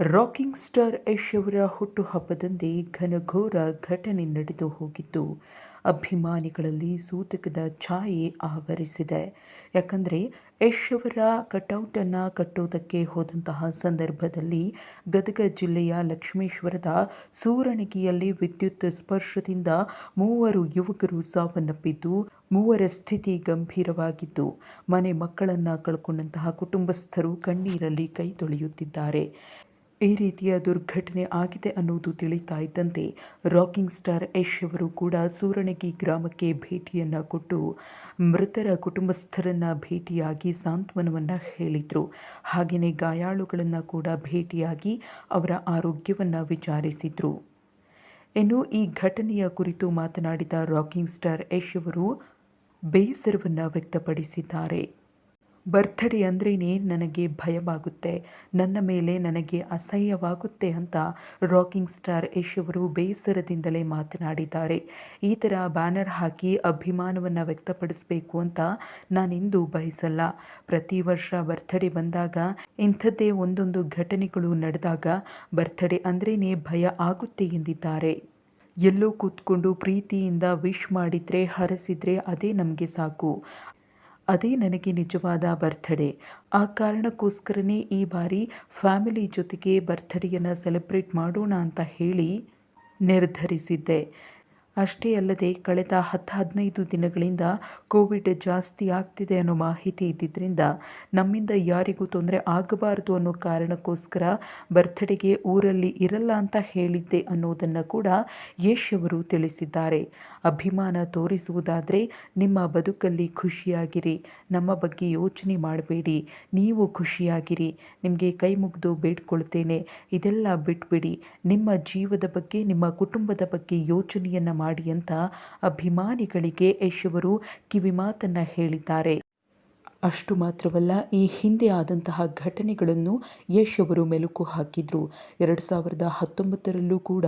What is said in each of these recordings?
Rocking star Yash ಅವರ ಹುಟ್ಟುಹಬ್ಬದಂದೇ ಘನಘೋರ ಘಟನೆ ನಡೆದು ಹೋಗಿದ್ದು ಅಭಿಮಾನಿಗಳಲ್ಲಿ ಸೂತಕದ ಛಾಯೆ ಆವರಿಸಿದೆ. ಯಾಕಂದರೆ ಯಶ್ ಅವರ ಕಟೌಟನ್ನು ಕಟ್ಟೋದಕ್ಕೆ ಹೋದಂತಹ ಸಂದರ್ಭದಲ್ಲಿ ಗದಗ ಜಿಲ್ಲೆಯ ಲಕ್ಷ್ಮೇಶ್ವರದ ಸೂರಣಗಿಯಲ್ಲಿ ವಿದ್ಯುತ್ ಸ್ಪರ್ಶದಿಂದ ಮೂವರು ಯುವಕರು ಸಾವನ್ನಪ್ಪಿದ್ದು, ಮೂವರ ಸ್ಥಿತಿ ಗಂಭೀರವಾಗಿದ್ದು ಮನೆ ಮಕ್ಕಳನ್ನು ಕಳ್ಕೊಂಡಂತಹ ಕುಟುಂಬಸ್ಥರು ಕಣ್ಣೀರಲ್ಲಿ ಕೈ ತೊಳೆಯುತ್ತಿದ್ದಾರೆ. ಈ ರೀತಿಯ ದುರ್ಘಟನೆ ಆಗಿದೆ ಅನ್ನೋದು ತಿಳಿತಾ ಇದ್ದಂತೆ ರಾಕಿಂಗ್ ಸ್ಟಾರ್ ಯಶ್ ಅವರು ಕೂಡ ಸೂರಣಗಿ ಗ್ರಾಮಕ್ಕೆ ಭೇಟಿಯನ್ನು ಕೊಟ್ಟು ಮೃತರ ಕುಟುಂಬಸ್ಥರನ್ನು ಭೇಟಿಯಾಗಿ ಸಾಂತ್ವನವನ್ನು ಹೇಳಿದರು. ಹಾಗೆಯೇ ಗಾಯಾಳುಗಳನ್ನು ಕೂಡ ಭೇಟಿಯಾಗಿ ಅವರ ಆರೋಗ್ಯವನ್ನು ವಿಚಾರಿಸಿದರು. ಇನ್ನು ಈ ಘಟನೆಯ ಕುರಿತು ಮಾತನಾಡಿದ ರಾಕಿಂಗ್ ಸ್ಟಾರ್ ಯಶ್ ಅವರು ಬೇಸರವನ್ನು ವ್ಯಕ್ತಪಡಿಸಿದ್ದಾರೆ. ಬರ್ತ್ಡೇ ಅಂದ್ರೇ ನನಗೆ ಭಯವಾಗುತ್ತೆ? ನನ್ನ ಮೇಲೆ ನನಗೆ ಅಸಹ್ಯವಾಗುತ್ತೆ ಅಂತ ರಾಕಿಂಗ್ ಸ್ಟಾರ್ ಯಶ್ ಅವರು ಬೇಸರದಿಂದಲೇ ಮಾತನಾಡಿದ್ದಾರೆ. ಈ ಥರ ಬ್ಯಾನರ್ ಹಾಕಿ ಅಭಿಮಾನವನ್ನು ವ್ಯಕ್ತಪಡಿಸಬೇಕು ಅಂತ ನಾನಿಂದು ಬಯಸಲ್ಲ. ಪ್ರತಿ ವರ್ಷ ಬರ್ತ್ಡೇ ಬಂದಾಗ ಇಂಥದ್ದೇ ಒಂದೊಂದು ಘಟನೆಗಳು ನಡೆದಾಗ ಬರ್ತ್ಡೇ ಅಂದ್ರೇ ಭಯ ಆಗುತ್ತೆ ಎಂದಿದ್ದಾರೆ. ಎಲ್ಲೋ ಕೂತ್ಕೊಂಡು ಪ್ರೀತಿಯಿಂದ ವಿಶ್ ಮಾಡಿದರೆ, ಹರಸಿದರೆ ಅದೇ ನಮಗೆ ಸಾಕು. ಅದೇ ನನಗೆ ನಿಜವಾದ ಬರ್ತ್ಡೇ ಆ ಕಾರಣಕ್ಕೋಸ್ಕರನೇ ಈ ಬಾರಿ ಫ್ಯಾಮಿಲಿ ಜೊತೆಗೆ ಬರ್ತ್ಡೇಯನ್ನು ಸೆಲೆಬ್ರೇಟ್ ಮಾಡೋಣ ಅಂತ ಹೇಳಿ ನಿರ್ಧರಿಸಿದ್ದೆ. ಅಷ್ಟೇ ಅಲ್ಲದೆ ಕಳೆದ ಹತ್ತು ಹದಿನೈದು ದಿನಗಳಿಂದ ಕೋವಿಡ್ ಜಾಸ್ತಿ ಆಗ್ತಿದೆ ಅನ್ನೋ ಮಾಹಿತಿ ಇದ್ದಿದ್ದರಿಂದ ನಮ್ಮಿಂದ ಯಾರಿಗೂ ತೊಂದರೆ ಆಗಬಾರದು ಅನ್ನೋ ಕಾರಣಕ್ಕೋಸ್ಕರ ಬರ್ತ್ಡೇಗೆ ಊರಲ್ಲಿ ಇರಲ್ಲ ಅಂತ ಹೇಳಿದ್ದೆ ಅನ್ನೋದನ್ನು ಕೂಡ ಯಶ್ ಅವರು ತಿಳಿಸಿದ್ದಾರೆ. ಅಭಿಮಾನ ತೋರಿಸುವುದಾದರೆ ನಿಮ್ಮ ಬದುಕಲ್ಲಿ ಖುಷಿಯಾಗಿರಿ. ನಮ್ಮ ಬಗ್ಗೆ ಯೋಚನೆ ಮಾಡಬೇಡಿ. ನೀವು ಖುಷಿಯಾಗಿರಿ. ನಿಮಗೆ ಕೈ ಮುಗಿದು ಬೇಡ್ಕೊಳ್ತೇನೆ. ಇದೆಲ್ಲ ಬಿಟ್ಬಿಡಿ. ನಿಮ್ಮ ಜೀವದ ಬಗ್ಗೆ, ನಿಮ್ಮ ಕುಟುಂಬದ ಬಗ್ಗೆ ಯೋಚನೆಯನ್ನು ಮಾಡಿ ಅಂತ ಅಭಿಮಾನಿಗಳಿಗೆ ಯಶ್ ಅವರು ಕಿವಿಮಾತನ್ನು ಹೇಳಿದ್ದಾರೆ. ಅಷ್ಟು ಮಾತ್ರವಲ್ಲ, ಈ ಹಿಂದೆ ಆದಂತಹ ಘಟನೆಗಳನ್ನು ಯಶ್ ಅವರು ಮೆಲುಕು ಹಾಕಿದ್ರು. ಎರಡು ಸಾವಿರದ ಹತ್ತೊಂಬತ್ತರಲ್ಲೂ ಕೂಡ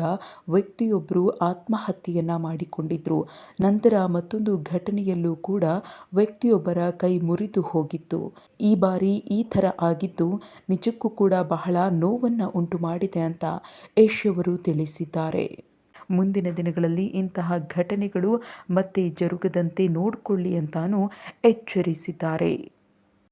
ವ್ಯಕ್ತಿಯೊಬ್ಬರು ಆತ್ಮಹತ್ಯೆಯನ್ನು ಮಾಡಿಕೊಂಡಿದ್ದರು ನಂತರ ಮತ್ತೊಂದು ಘಟನೆಯಲ್ಲೂ ಕೂಡ ವ್ಯಕ್ತಿಯೊಬ್ಬರ ಕೈ ಮುರಿದು ಹೋಗಿತ್ತು. ಈ ಬಾರಿ ಈ ಥರ ಆಗಿದ್ದು ನಿಜಕ್ಕೂ ಕೂಡ ಬಹಳ ನೋವನ್ನು ಉಂಟು ಮಾಡಿದೆ ಅಂತ ಯಶ್ ಅವರು ತಿಳಿಸಿದ್ದಾರೆ. ಮುಂದಿನ ದಿನಗಳಲ್ಲಿ ಇಂತಹ ಘಟನೆಗಳು ಮತ್ತೆ ಜರುಗದಂತೆ ನೋಡಿಕೊಳ್ಳಿ ಅಂತಾನೂ ಎಚ್ಚರಿಸಿದ್ದಾರೆ.